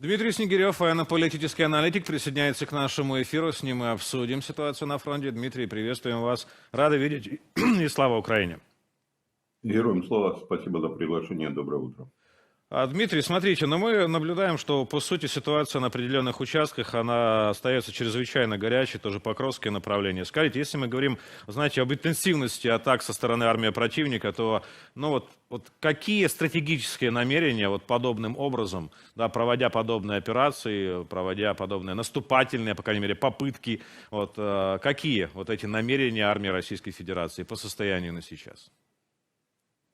Дмитрий Снегирев, военно-политический аналитик, присоединяется к нашему эфиру. С ним мы обсудим ситуацию на фронте. Дмитрий, приветствуем вас. Рады видеть и слава Украине. Героям слава, спасибо за приглашение, доброе утро. А, Дмитрий, смотрите, но мы наблюдаем, что по сути ситуация на определенных участках, она остается чрезвычайно горячей, тоже Покровское направление. Скажите, если мы говорим, знаете, об интенсивности атак со стороны армии противника, то ну вот, вот какие стратегические намерения вот подобным образом, да, проводя подобные операции, проводя подобные наступательные, по крайней мере, попытки, вот, э, какие вот эти намерения армии Российской Федерации по состоянию на сейчас?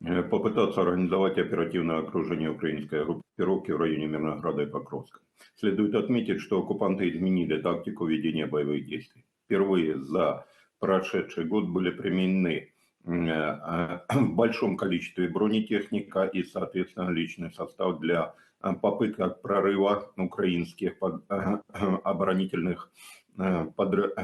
Э, попытаться организовать оперативное окружение украинской группировки в районе Мирнограда и Покровска. Следует отметить, что оккупанты изменили тактику ведения боевых действий. Впервые за прошедший год были применены э, в большом количестве бронетехника и, соответственно, личный состав для э, попыток прорыва украинских оборонительных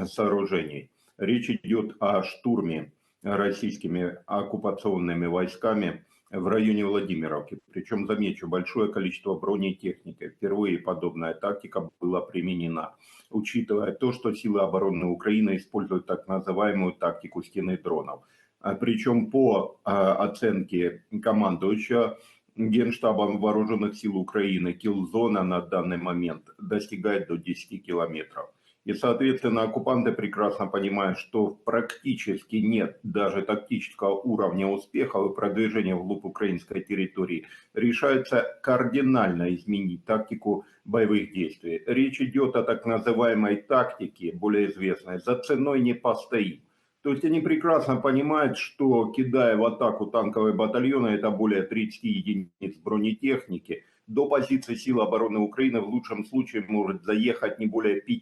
сооружений. Речь идет о штурме российскими оккупационными войсками в районе Владимировки. Причем, замечу, большое количество бронетехники. Впервые подобная тактика была применена, учитывая то, что силы обороны Украины используют так называемую тактику стены дронов. А Причем по а, оценке командующего Генштабом Вооруженных сил Украины килзона на данный момент достигает до 10 километров. И, соответственно, оккупанты прекрасно понимают, что практически нет даже тактического уровня успеха и продвижения вглубь украинской территории. Решается кардинально изменить тактику боевых действий. Речь идет о так называемой тактике, более известной, за ценой не постоим. То есть они прекрасно понимают, что кидая в атаку танковые батальоны, это более 30 единиц бронетехники, до позиции сил обороны Украины в лучшем случае может заехать не более 5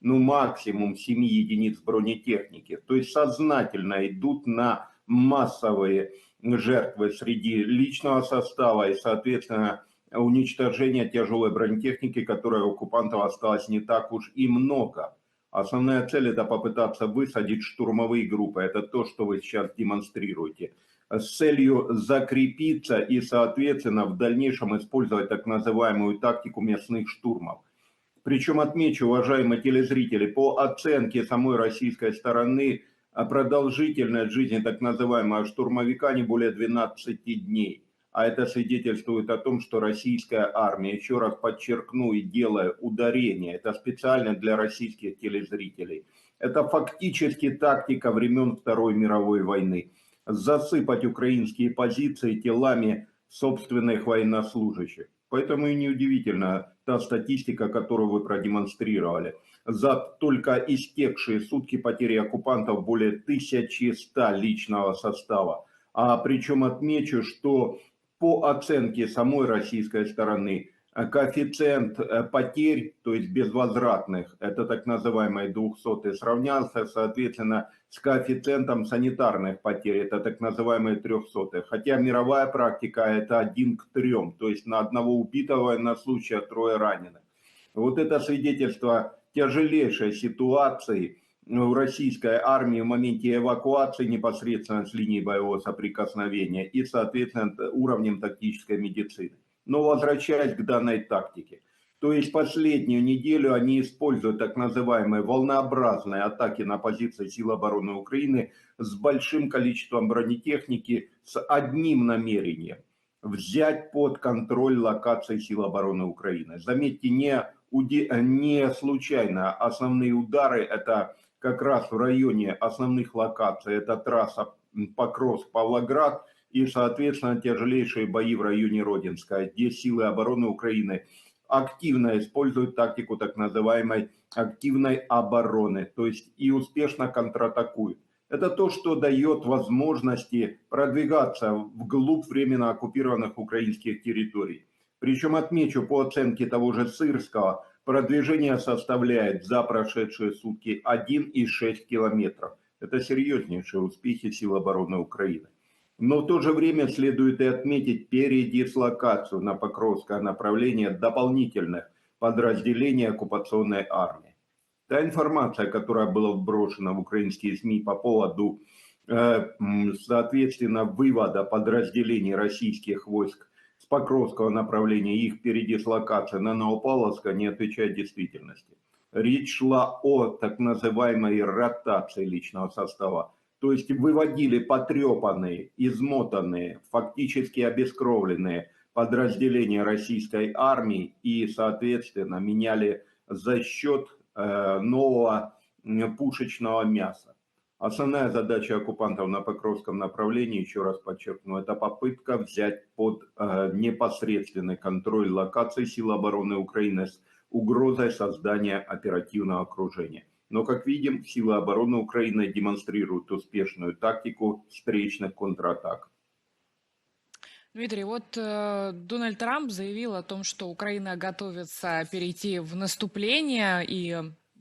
ну максимум 7 единиц бронетехники. То есть сознательно идут на массовые жертвы среди личного состава и, соответственно, уничтожение тяжелой бронетехники, которая у оккупантов осталось не так уж и много. Основная цель это попытаться высадить штурмовые группы. Это то, что вы сейчас демонстрируете. С целью закрепиться и, соответственно, в дальнейшем использовать так называемую тактику местных штурмов. Причем отмечу, уважаемые телезрители, по оценке самой российской стороны, а продолжительность жизни так называемого штурмовика не более 12 дней. А это свидетельствует о том, что российская армия, еще раз подчеркну и делая ударение, это специально для российских телезрителей, это фактически тактика времен Второй мировой войны. Засыпать украинские позиции телами собственных военнослужащих. Поэтому и неудивительно та статистика, которую вы продемонстрировали. За только истекшие сутки потери оккупантов более 1100 личного состава. А причем отмечу, что по оценке самой российской стороны коэффициент э, потерь, то есть безвозвратных, это так называемый 200, сравнялся, соответственно, с коэффициентом санитарных потерь, это так называемые 300. Хотя мировая практика это 1 к 3, то есть на одного убитого на случай трое раненых. Вот это свидетельство тяжелейшей ситуации в российской армии в моменте эвакуации непосредственно с линии боевого соприкосновения и, соответственно, уровнем тактической медицины. Но возвращаясь к данной тактике, то есть последнюю неделю они используют так называемые волнообразные атаки на позиции сил обороны Украины с большим количеством бронетехники, с одним намерением – взять под контроль локации сил обороны Украины. Заметьте, не, не случайно основные удары – это как раз в районе основных локаций, это трасса Покровск-Павлоград – и, соответственно, тяжелейшие бои в районе Родинска, где силы обороны Украины активно используют тактику так называемой активной обороны, то есть и успешно контратакуют. Это то, что дает возможности продвигаться вглубь временно оккупированных украинских территорий. Причем отмечу, по оценке того же Сырского, продвижение составляет за прошедшие сутки 1,6 километров. Это серьезнейшие успехи сил обороны Украины. Но в то же время следует и отметить передислокацию на Покровское направление дополнительных подразделений оккупационной армии. Та информация, которая была вброшена в украинские СМИ по поводу, э, соответственно, вывода подразделений российских войск с Покровского направления и их передислокация на Новопавловское не отвечает действительности. Речь шла о так называемой ротации личного состава. То есть выводили потрепанные, измотанные, фактически обескровленные подразделения российской армии и, соответственно, меняли за счет э, нового пушечного мяса. Основная задача оккупантов на Покровском направлении, еще раз подчеркну, это попытка взять под э, непосредственный контроль локации сил обороны Украины с угрозой создания оперативного окружения. Но, как видим, силы обороны Украины демонстрируют успешную тактику встречных контратак. Дмитрий, вот э, Дональд Трамп заявил о том, что Украина готовится перейти в наступление, и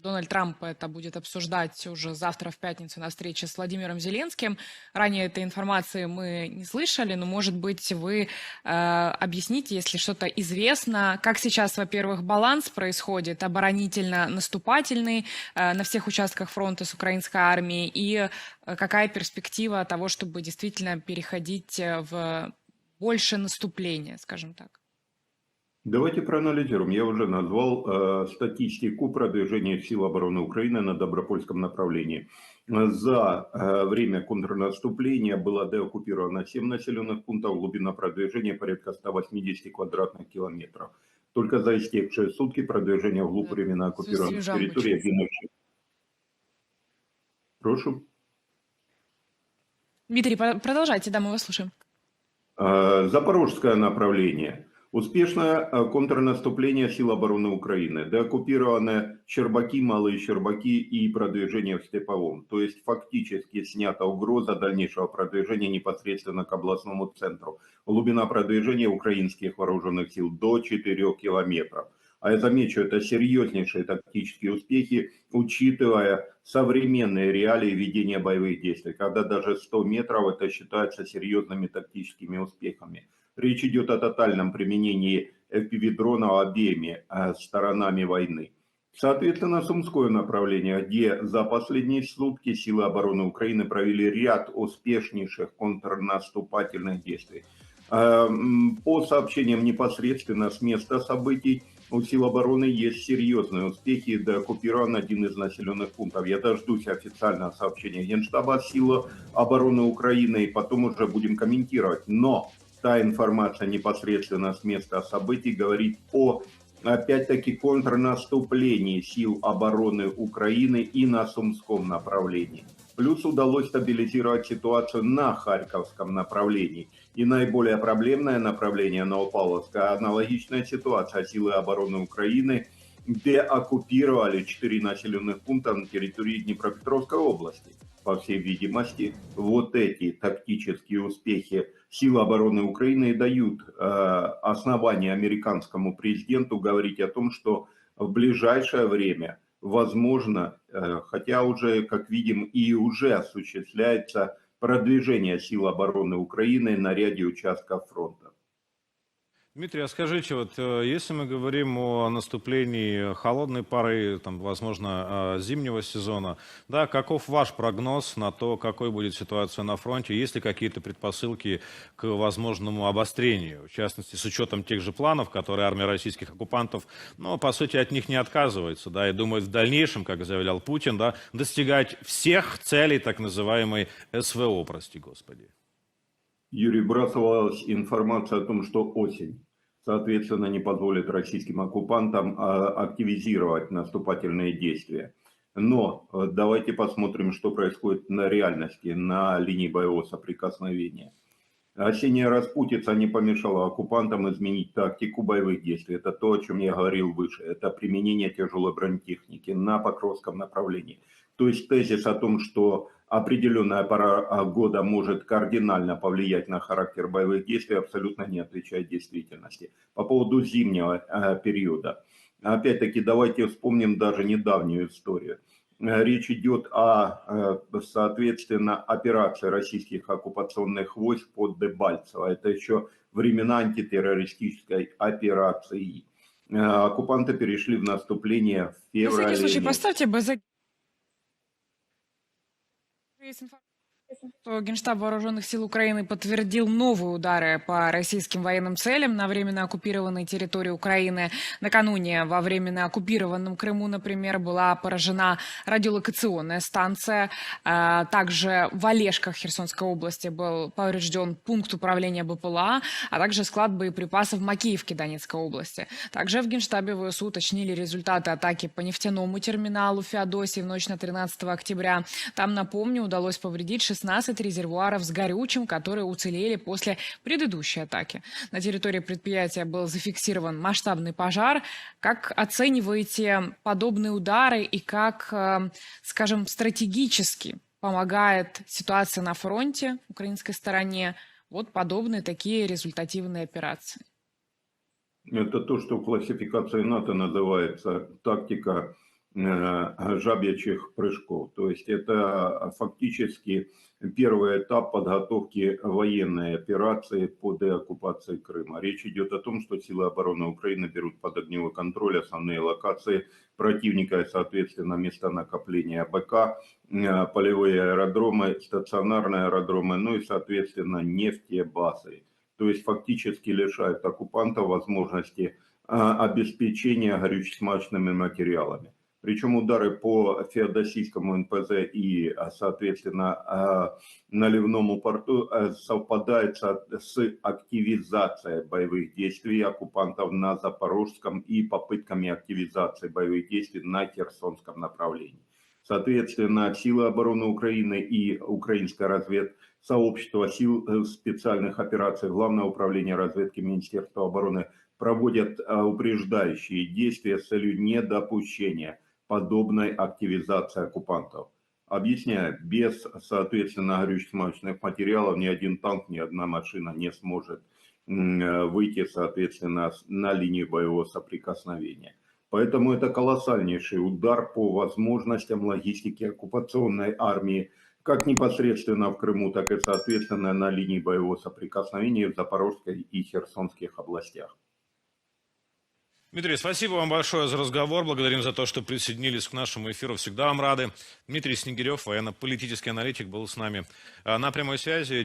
Дональд Трамп это будет обсуждать уже завтра в пятницу на встрече с Владимиром Зеленским. Ранее этой информации мы не слышали, но, может быть, вы э, объясните, если что-то известно, как сейчас, во-первых, баланс происходит оборонительно-наступательный э, на всех участках фронта с украинской армией, и э, какая перспектива того, чтобы действительно переходить э, в больше наступления, скажем так? Давайте проанализируем. Я уже назвал э, статистику продвижения сил обороны Украины на Добропольском направлении. За э, время контрнаступления было деоккупировано 7 населенных пунктов, глубина продвижения порядка 180 квадратных километров. Только за истекшие сутки продвижение вглубь временно оккупированных территорий 1,6. Прошу. Дмитрий, продолжайте, да, мы вас слушаем. Э, Запорожское направление – Успешное э, контрнаступление сил обороны Украины, деоккупированы Щербаки, Малые Щербаки и продвижение в Степовом. То есть фактически снята угроза дальнейшего продвижения непосредственно к областному центру. Глубина продвижения украинских вооруженных сил до 4 километров. А я замечу, это серьезнейшие тактические успехи, учитывая современные реалии ведения боевых действий, когда даже 100 метров это считается серьезными тактическими успехами. Речь идет о тотальном применении FPV-дрона обеими э, сторонами войны. Соответственно, Сумское направление, где за последние сутки силы обороны Украины провели ряд успешнейших контрнаступательных действий. Э, по сообщениям непосредственно с места событий, у сил обороны есть серьезные успехи, да оккупирован один из населенных пунктов. Я дождусь официального сообщения Генштаба силы обороны Украины, и потом уже будем комментировать. Но та информация непосредственно с места событий говорит о, опять-таки, контрнаступлении сил обороны Украины и на Сумском направлении. Плюс удалось стабилизировать ситуацию на Харьковском направлении. И наиболее проблемное направление Новопавловское, аналогичная ситуация силы обороны Украины, где оккупировали четыре населенных пункта на территории Днепропетровской области. По всей видимости, вот эти тактические успехи силы обороны Украины дают э, основания американскому президенту говорить о том, что в ближайшее время, возможно, э, хотя уже, как видим, и уже осуществляется продвижение сил обороны Украины на ряде участков фронта. Дмитрий, а скажите, вот э, если мы говорим о наступлении холодной поры, там, возможно, э, зимнего сезона, да, каков ваш прогноз на то, какой будет ситуация на фронте? Есть ли какие-то предпосылки к возможному обострению? В частности, с учетом тех же планов, которые армия российских оккупантов, ну, по сути, от них не отказывается, да, и думает в дальнейшем, как заявлял Путин, да, достигать всех целей так называемой СВО, прости господи. Юрий, бросалась информация о том, что осень соответственно, не позволит российским оккупантам а, активизировать наступательные действия. Но э, давайте посмотрим, что происходит на реальности, на линии боевого соприкосновения. Осенняя распутица не помешала оккупантам изменить тактику боевых действий. Это то, о чем я говорил выше. Это применение тяжелой бронетехники на Покровском направлении. То есть тезис о том, что определенная пора а, года может кардинально повлиять на характер боевых действий, абсолютно не отвечает действительности. По поводу зимнего а, периода. Опять-таки, давайте вспомним даже недавнюю историю. Речь идет о, соответственно, операции российских оккупационных войск под Дебальцево. Это еще времена антитеррористической операции. Оккупанты перешли в наступление в феврале. На всякий случай поставьте бы за... что Генштаб Вооруженных сил Украины подтвердил новые удары по российским военным целям на временно оккупированной территории Украины. Накануне во временно оккупированном Крыму, например, была поражена радиолокационная станция. А, Также в Олежках Херсонской области был поврежден пункт управления БПЛА, а также склад боеприпасов в Макеевке Донецкой области. Также в Генштабе ВСУ уточнили результаты атаки по нефтяному терминалу Феодосии в ночь на 13 октября. Там, напомню, удалось повредить 16 резервуаров с горючим, которые уцелели после предыдущей атаки. На территории предприятия был зафиксирован масштабный пожар. Как оцениваете подобные удары и как, э, скажем, стратегически помогает ситуация на фронте украинской стороне вот подобные такие результативные операции? Это то, что в классификации НАТО называется тактика жабьячих прыжков. То есть это фактически первый этап подготовки военной операции по деоккупации Крыма. Речь идет о том, что силы обороны Украины берут под огневой контроль основные локации противника и, соответственно, места накопления БК, э, полевые аэродромы, стационарные аэродромы, ну и, соответственно, нефтебазы. То есть фактически лишают оккупантов возможности обеспечения горюче-смачными материалами. Причем удары по Феодосийскому НПЗ и, а, соответственно, а, наливному порту а, совпадают со- с активизацией боевых действий оккупантов на Запорожском и попытками активизации боевых действий на Херсонском направлении. Соответственно, силы обороны Украины и украинская разведка сообщество сил э, специальных операций Главного управления разведки Министерства обороны проводят э, упреждающие действия с целью недопущения подобной активизации оккупантов. Объясняю, без, соответственно, горюче-смазочных материалов ни один танк, ни одна машина не сможет э, выйти, соответственно, на линию боевого соприкосновения. Поэтому это колоссальнейший удар по возможностям логистики оккупационной армии как непосредственно в Крыму, так и, соответственно, на линии боевого соприкосновения в Запорожской и Херсонских областях. Дмитрий, спасибо вам большое за разговор. Благодарим за то, что присоединились к нашему эфиру. Всегда вам рады. Дмитрий Снегирев, военно-политический аналитик, был с нами а, на прямой связи.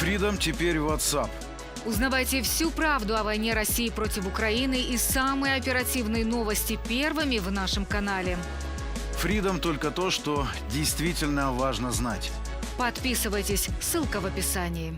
Freedom теперь WhatsApp. Узнавайте всю правду о войне России против Украины и самые оперативные новости первыми в нашем канале. Freedom только то, что действительно важно знать. Подписывайтесь, ссылка в описании.